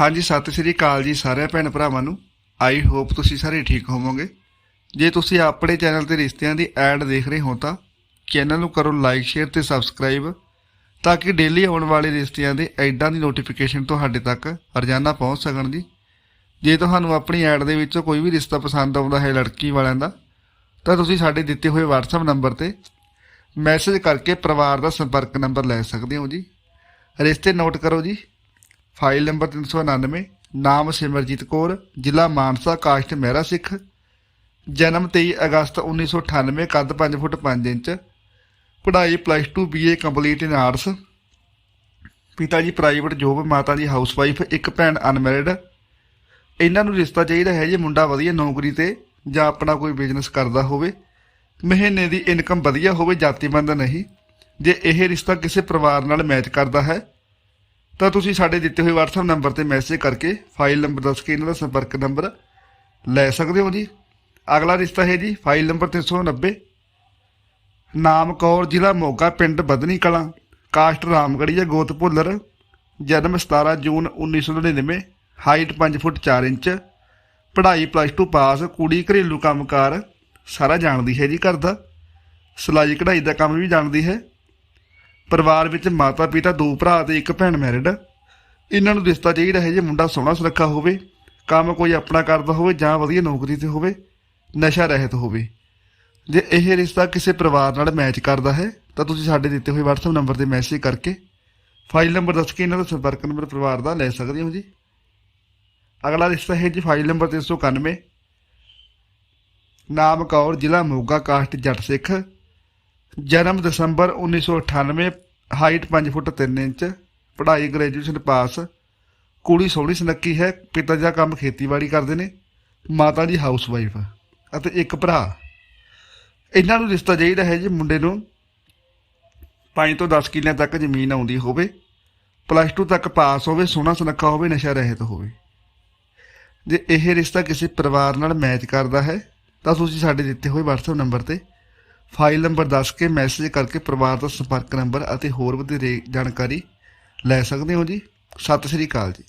ਹਾਂਜੀ, ਸਤਿ ਸ੍ਰੀ ਅਕਾਲ ਜੀ ਸਾਰੇ ਭੈਣ ਭਰਾਵਾਂ ਨੂੰ। ਆਈ ਹੋਪ ਤੁਸੀਂ ਸਾਰੇ ਠੀਕ ਹੋਵੋਗੇ। ਜੇ ਤੁਸੀਂ ਆਪਣੇ ਚੈਨਲ ਤੇ ਰਿਸ਼ਤਿਆਂ ਦੀ ਐਡ ਦੇਖ ਰਹੇ ਹੋ ਤਾਂ ਚੈਨਲ ਨੂੰ ਕਰੋ ਲਾਈਕ ਸ਼ੇਅਰ ਤੇ ਸਬਸਕ੍ਰਾਈਬ ਤਾਂ ਕਿ ਡੇਲੀ ਆਉਣ ਵਾਲੇ ਰਿਸ਼ਤਿਆਂ ਦੇ ਐਡਾਂ ਦੀ ਨੋਟੀਫਿਕੇਸ਼ਨ ਤੁਹਾਡੇ ਤੱਕ ਰੋਜ਼ਾਨਾ ਪਹੁੰਚ ਸਕਣ ਜੀ। ਜੇ ਤੁਹਾਨੂੰ ਆਪਣੀ ਐਡ ਦੇ ਵਿੱਚੋਂ ਕੋਈ ਵੀ ਰਿਸ਼ਤਾ ਪਸੰਦ ਆਉਂਦਾ ਹੈ ਲੜਕੀ ਵਾਲਿਆਂ ਦਾ, ਤਾਂ ਤੁਸੀਂ ਸਾਡੇ ਦਿੱਤੇ ਹੋਏ WhatsApp ਨੰਬਰ ਤੇ ਮੈਸੇਜ ਕਰਕੇ ਪਰਿਵਾਰ ਦਾ ਸੰਪਰਕ ਨੰਬਰ ਲੈ ਸਕਦੇ ਹੋ ਜੀ। ਰਿਸ਼ਤੇ ਨੋਟ ਕਰੋ ਜੀ। ਫਾਈਲ ਨੰਬਰ 399 ਨਾਮ ਸਿਮਰਜੀਤ ਕੌਰ, ਜ਼ਿਲ੍ਹਾ ਮਾਨਸਾ ਕਾਸਟ ਮਹਿਰਾ ਸਿੱਖ। ਜਨਮ 23 ਅਗਸਤ 1998 ਕੱਦ 5 ਫੁੱਟ 5 ਇੰਚ। ਪੜ੍ਹਾਈ plus 2 BA complete in arts ਪਿਤਾ ਜੀ ਪ੍ਰਾਈਵੇਟ ਜੋਬ ਮਾਤਾ ਜੀ ਹਾਊਸਵਾਈਫ ਇੱਕ ਭੈਣ ਅਨਮੈਰਿਡ ਇਹਨਾਂ ਨੂੰ ਰਿਸ਼ਤਾ ਚਾਹੀਦਾ ਹੈ ਜੇ ਮੁੰਡਾ ਵਧੀਆ ਨੌਕਰੀ ਤੇ ਜਾਂ ਆਪਣਾ ਕੋਈ ਬਿਜ਼ਨਸ ਕਰਦਾ ਹੋਵੇ। ਮਹੀਨੇ ਦੀ ਇਨਕਮ ਵਧੀਆ ਹੋਵੇ ਜਾਤੀਬੰਦ ਨਹੀਂ। ਜੇ ਇਹ ਰਿਸ਼ਤਾ ਕਿਸੇ ਪਰਿਵਾਰ ਨਾਲ ਮੈਚ ਕਰਦਾ ਹੈ ਤਾਂ ਤੁਸੀਂ ਸਾਡੇ ਦਿੱਤੇ ਹੋਏ WhatsApp ਨੰਬਰ ਤੇ ਮੈਸੇਜ ਕਰਕੇ ਫਾਈਲ ਨੰਬਰ ਦੱਸ ਕੇ ਇਹਨਾਂ ਦਾ ਸੰਪਰਕ ਨੰਬਰ ਲੈ ਸਕਦੇ ਹੋ ਜੀ। ਅਗਲਾ ਰਿਸ਼ਤਾ ਹੈ ਜੀ ਫਾਈਲ ਨੰਬਰ 390 ਨਾਮ ਕੌਰ ਜ਼ਿਲ੍ਹਾ ਮੋਗਾ, ਪਿੰਡ ਬਦਨੀ ਕਲਾਂ। ਕਾਸਟ ਰਾਮਗੜੀਆ ਗੋਤ ਭੁੱਲਰ। ਜਨਮ 17 ਜੂਨ 1999 ਹਾਈਟ 5 ਫੁੱਟ 4 ਇੰਚ। ਪੜ੍ਹਾਈ ਪਲੱਸ 2 ਪਾਸ ਕੁੜੀ ਘਰੇਲੂ ਕੰਮਕਾਰ। ਸਾਰਾ ਜਾਣਦੀ ਹੈ ਜੀ ਘਰ ਦਾ। ਸਿਲਾਈ ਕਢਾਈ ਦਾ ਕੰਮ ਵੀ ਜਾਣਦੀ ਹੈ। ਪਰਿਵਾਰ ਵਿੱਚ ਮਾਤਾ ਪਿਤਾ, ਦੋ ਭਰਾ ਤੇ ਇੱਕ ਭੈਣ ਮੈਰਿਡ ਇਹਨਾਂ ਨੂੰ ਰਿਸ਼ਤਾ ਚਾਹੀਦਾ ਹੈ ਜੇ ਮੁੰਡਾ ਸੋਹਣਾ ਸੁਨੱਖਾ ਹੋਵੇ, ਕੰਮ ਕੋਈ ਆਪਣਾ ਕਰਦਾ ਹੋਵੇ ਜਾਂ ਵਧੀਆ ਨੌਕਰੀ ਤੇ ਹੋਵੇ, ਨਸ਼ਾ ਰਹਿਤ ਹੋਵੇ। ਜੇ ਇਹ ਰਿਸ਼ਤਾ ਕਿਸੇ ਪਰਿਵਾਰ ਨਾਲ ਮੈਚ ਕਰਦਾ ਹੈ, ਤਾਂ ਤੁਸੀਂ ਸਾਡੇ ਦਿੱਤੇ ਹੋਏ WhatsApp ਨੰਬਰ ਤੇ ਮੈਸੇਜ ਕਰਕੇ ਫਾਈਲ ਨੰਬਰ ਦੱਸ ਕੇ ਇਹਨਾਂ ਦਾ ਸੰਪਰਕ ਨੰਬਰ ਪਰਿਵਾਰ ਦਾ ਲੈ ਸਕਦੇ ਹੋ ਜੀ। ਅਗਲਾ ਰਿਸ਼ਤਾ ਹੈ ਜੀ ਫਾਈਲ ਨੰਬਰ 391 ਨਾਮ ਕੌਰ ਜ਼ਿਲ੍ਹਾ ਮੋਗਾ, ਕਾਸਟ ਜੱਟ ਸਿੱਖ। ਜਨਮ ਦਸੰਬਰ 1998 ਹਾਈਟ 5 ਫੁੱਟ 3 ਇੰਚ, ਪੜ੍ਹਾਈ ਗ੍ਰੈਜੂਏਸ਼ਨ ਪਾਸ, ਕੁੜੀ ਸੋਹਣੀ ਸੁਨੱਖੀ ਹੈ, ਪਿਤਾ ਦਾ ਕੰਮ ਖੇਤੀਬਾੜੀ ਕਰਦੇ ਨੇ, ਮਾਤਾ ਜੀ ਹਾਊਸ ਵਾਈਫ ਅਤੇ ਇੱਕ ਭਰਾ। ਇਹਨਾਂ ਨੂੰ ਰਿਸ਼ਤਾ ਚਾਹੀਦਾ ਹੈ ਜੀ ਮੁੰਡੇ ਨੂੰ 5 ਤੋਂ 10 ਕਿੱਲਿਆਂ ਤੱਕ ਜ਼ਮੀਨ ਆਉਂਦੀ ਹੋਵੇ ਪਲੱਸ 2 ਤੱਕ ਪਾਸ ਹੋਵੇ, ਸੋਹਣਾ ਸੁਨੱਖਾ ਹੋਵੇ, ਨਸ਼ਾ ਰਹਿਤ ਹੋਵੇ। ਜੇ ਇਹ ਰਿਸ਼ਤਾ ਕਿਸੇ ਪਰਿਵਾਰ ਨਾਲ ਮੈਚ ਕਰਦਾ ਹੈ, ਤਾਂ ਤੁਸੀਂ ਸਾਡੇ ਦਿੱਤੇ ਹੋਏ WhatsApp ਨੰਬਰ ਤੇ ਫਾਈਲ ਨੰਬਰ ਦੱਸ ਕੇ ਮੈਸੇਜ ਕਰਕੇ ਪਰਿਵਾਰ ਦਾ ਸੰਪਰਕ ਨੰਬਰ ਅਤੇ ਹੋਰ ਵਧੇਰੇ ਜਾਣਕਾਰੀ ਲੈ ਸਕਦੇ ਹੋ ਜੀ? ਸਤਿ ਸ੍ਰੀ ਅਕਾਲ ਜੀ।